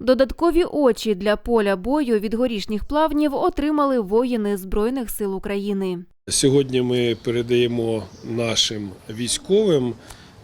Додаткові очі для поля бою від горішніх плавнів отримали воїни Збройних сил України. Сьогодні ми передаємо нашим військовим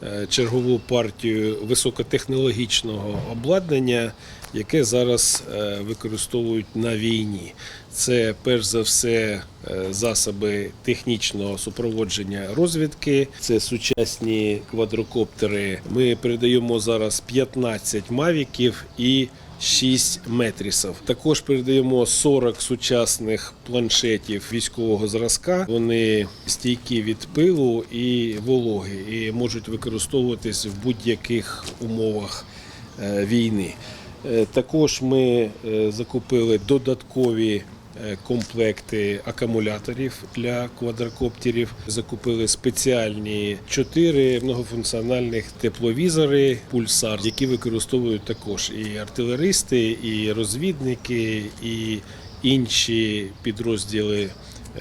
е, чергову партію високотехнологічного обладнання, яке зараз е, використовують на війні. Це перш за все е, засоби технічного супроводження розвідки, це сучасні квадрокоптери. Ми передаємо зараз 15 мавіків і 6 метрісів. Також передаємо 40 сучасних планшетів військового зразка. Вони стійкі від пилу і вологи і можуть використовуватись в будь-яких умовах е, війни. Е, Також ми е, закупили додаткові комплекти акумуляторів для квадрокоптерів. Закупили спеціальні чотири многофункціональних тепловізори пульсар, які використовують також і артилеристи, і розвідники, і інші підрозділи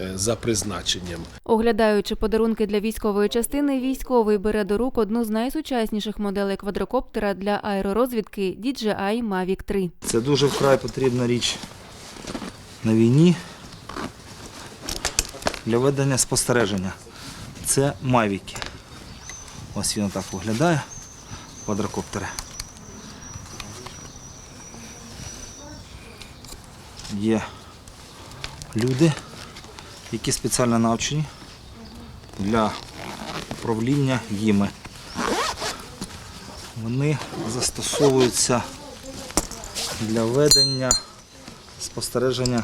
е, за призначенням. Оглядаючи подарунки для військової частини, військовий бере до рук одну з найсучасніших моделей квадрокоптера для аеророзвідки DJI Mavic 3. Це дуже вкрай потрібна річ на війні для ведення спостереження. Це мавіки. Ось він так виглядає. Квадрокоптери. Є люди, які спеціально навчені для управління їми. Вони застосовуються для ведення спостереження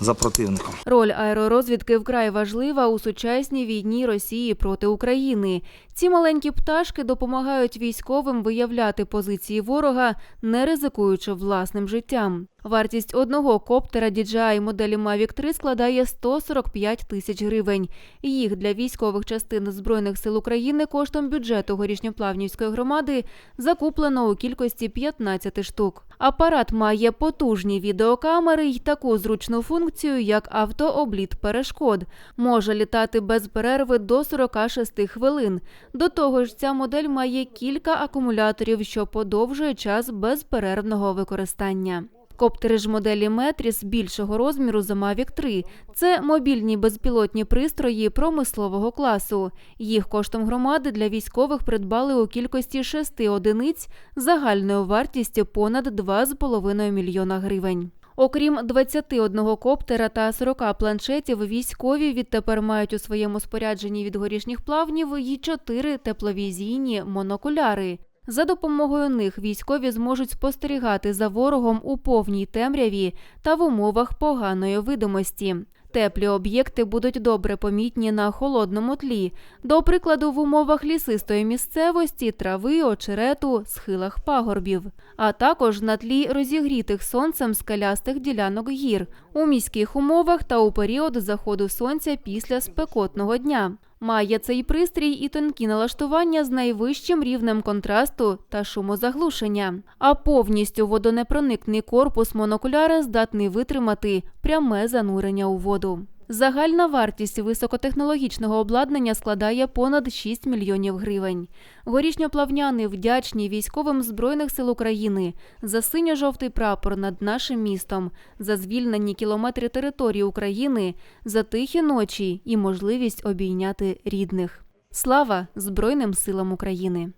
за противником. Роль аеророзвідки вкрай важлива у сучасній війні Росії проти України. Ці маленькі пташки допомагають військовим виявляти позиції ворога, не ризикуючи власним життям. Вартість одного коптера DJI моделі Mavic 3 складає 145 тисяч гривень. Їх для військових частин Збройних сил України коштом бюджету Горішньоплавнівської громади закуплено у кількості 15 штук. Апарат має потужні відеокамери й таку зручну функцію, як автообліт перешкод. Може літати без перерви до 46 хвилин. До того ж, ця модель має кілька акумуляторів, що подовжує час безперервного використання. Коптери ж моделі Метріс більшого розміру за Mavic 3 – це мобільні безпілотні пристрої промислового класу. Їх коштом громади для військових придбали у кількості шести одиниць загальною вартістю понад 2,5 мільйона гривень. Окрім 21 коптера та 40 планшетів, військові відтепер мають у своєму спорядженні від горішніх плавнів і 4 тепловізійні монокуляри. За допомогою них військові зможуть спостерігати за ворогом у повній темряві та в умовах поганої видимості. Теплі об'єкти будуть добре помітні на холодному тлі, до прикладу, в умовах лісистої місцевості, трави, очерету, схилах пагорбів, а також на тлі розігрітих сонцем скелястих ділянок гір, у міських умовах та у період заходу сонця після спекотного дня. Має цей пристрій і тонкі налаштування з найвищим рівнем контрасту та шумозаглушення. А повністю водонепроникний корпус монокуляра здатний витримати пряме занурення у воду. Загальна вартість високотехнологічного обладнання складає понад 6 мільйонів гривень. Горішньоплавняни вдячні військовим Збройних сил України за синьо-жовтий прапор над нашим містом, за звільнені кілометри території України, за тихі ночі і можливість обійняти рідних. Слава Збройним силам України!